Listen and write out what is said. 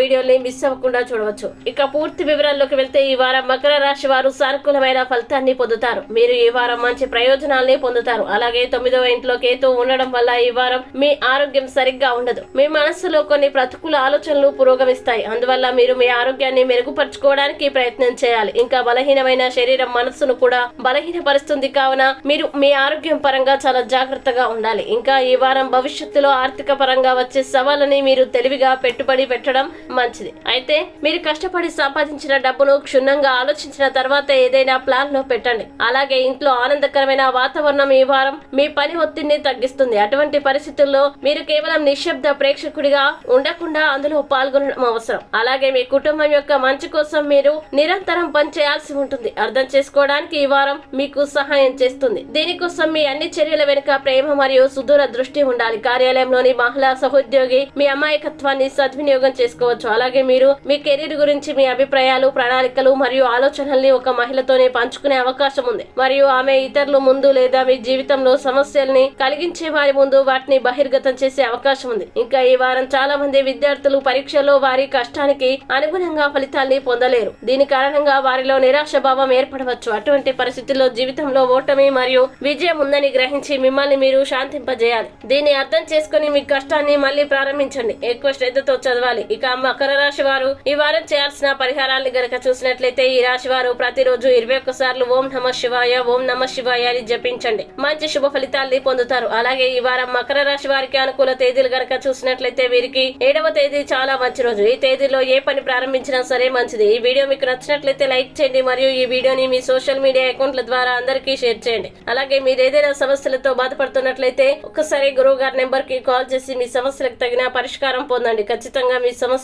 వీడియోని మిస్ అవ్వకుండా చూడవచ్చు. ఇక పూర్తి వివరాల్లోకి వెళ్తే ఈ వారం మకర రాశి వారు సానుకూలమైన ఫలితాన్ని పొందుతారు. మీరు ఈ వారం మంచి ప్రయోజనాల్ని పొందుతారు. అలాగే తొమ్మిదవ ఇంట్లో కేతు ఉండడం వల్ల ఈ వారం మీ ఆరోగ్యం సరిగ్గా ఉండదు. మీ మనస్సులో కొన్ని ప్రతికూల ఆలోచనలు పురోగమిస్తాయి. అందువల్ల మీరు మీ ఆరోగ్యాన్ని మెరుగుపరచుకోవడానికి ప్రయత్నం చేయాలి. ఇంకా బలహీనమైన శరీరం మనస్సును కూడా బలహీనపరుస్తుంది. కావున మీరు మీ ఆరోగ్యం పరంగా చాలా జాగ్రత్తగా ఉండాలి. ఇంకా ఈ వారం భవిష్యత్తులో ఆర్థిక పరంగా వచ్చే సవాళ్ళని మీరు తెలివిగా పెట్టుబడి పెట్టడం మంచిది. అయితే మీరు కష్టపడి సంపాదించిన డబ్బును క్షుణ్ణంగా ఆలోచించిన తర్వాత ఏదైనా ప్లాన్లో పెట్టండి. అలాగే ఇంట్లో ఆనందకరమైన వాతావరణం ఈ వారం మీ పని ఒత్తిడిని తగ్గిస్తుంది. అటువంటి పరిస్థితుల్లో మీరు కేవలం నిశ్శబ్ద ప్రేక్షకుడిగా ఉండకుండా అందులో పాల్గొనడం అవసరం. అలాగే మీ కుటుంబం యొక్క మంచి కోసం మీరు నిరంతరం పని చేయాల్సి ఉంటుంది. అర్థం చేసుకోవడానికి ఈ వారం మీకు సహాయం చేస్తుంది. దీనికోసం మీ అన్ని చర్యల వెనుక ప్రేమ మరియు సుదూర దృష్టి ఉండాలి. కార్యాలయంలోని మహిళా సహోద్యోగి మీ అమాయకత్వాన్ని సద్వినియోగం చేసుకో చేసుకోవచ్చు. అలాగే మీరు మీ కెరీర్ గురించి మీ అభిప్రాయాలు ప్రణాళికలు మరియు ఆలోచనల్ని ఒక మహిళతోనే పంచుకునే అవకాశం ఉంది. మరియు ఆమె ఇతరుల ముందు లేదా మీ జీవితంలో సమస్యల్ని కలిగించే వారి ముందు వాటిని బహిర్గతం చేసే అవకాశం ఉంది. ఇంకా ఈ వారం చాలా మంది విద్యార్థులు పరీక్షలో వారి కష్టానికి అనుగుణంగా ఫలితాల్ని పొందలేరు. దీని కారణంగా వారిలో నిరాశ భావం ఏర్పడవచ్చు. అటువంటి పరిస్థితుల్లో జీవితంలో ఓటమి మరియు విజయం ఉందని గ్రహించి మిమ్మల్ని మీరు శాంతింపజేయాలి. దీన్ని అర్థం చేసుకుని మీ కష్టాన్ని మళ్ళీ ప్రారంభించండి. ఎక్కువ శ్రద్ధతో చదవాలి. ఇక మకర రాశి వారు ఈ వారం చేయాల్సిన పరిహారాన్ని గనక చూసినట్లయితే ఈ రాశి వారు ప్రతిరోజు ఇరవై ఒక్క సార్లు ఓం నమ శివాయ ఓం నమ శివాయ అని జపించండి. మంచి శుభ ఫలితాల్ని పొందుతారు. అలాగే ఈ వారం మకర రాశి వారికి అనుకూల తేదీలు గనక చూసినట్లయితే వీరికి ఏడవ తేదీ చాలా మంచి రోజు. ఈ తేదీలో ఏ పని ప్రారంభించినా సరే మంచిది. ఈ వీడియో మీకు నచ్చినట్లయితే లైక్ చేయండి. మరియు ఈ వీడియోని మీ సోషల్ మీడియా అకౌంట్ల ద్వారా అందరికీ షేర్ చేయండి. అలాగే మీరు ఏదైనా సమస్యలతో బాధపడుతున్నట్లయితే ఒక్కసారి గురువు గారి నెంబర్కి కాల్ చేసి మీ సమస్యలకు తగిన పరిష్కారం పొందండి. ఖచ్చితంగా మీ సమస్య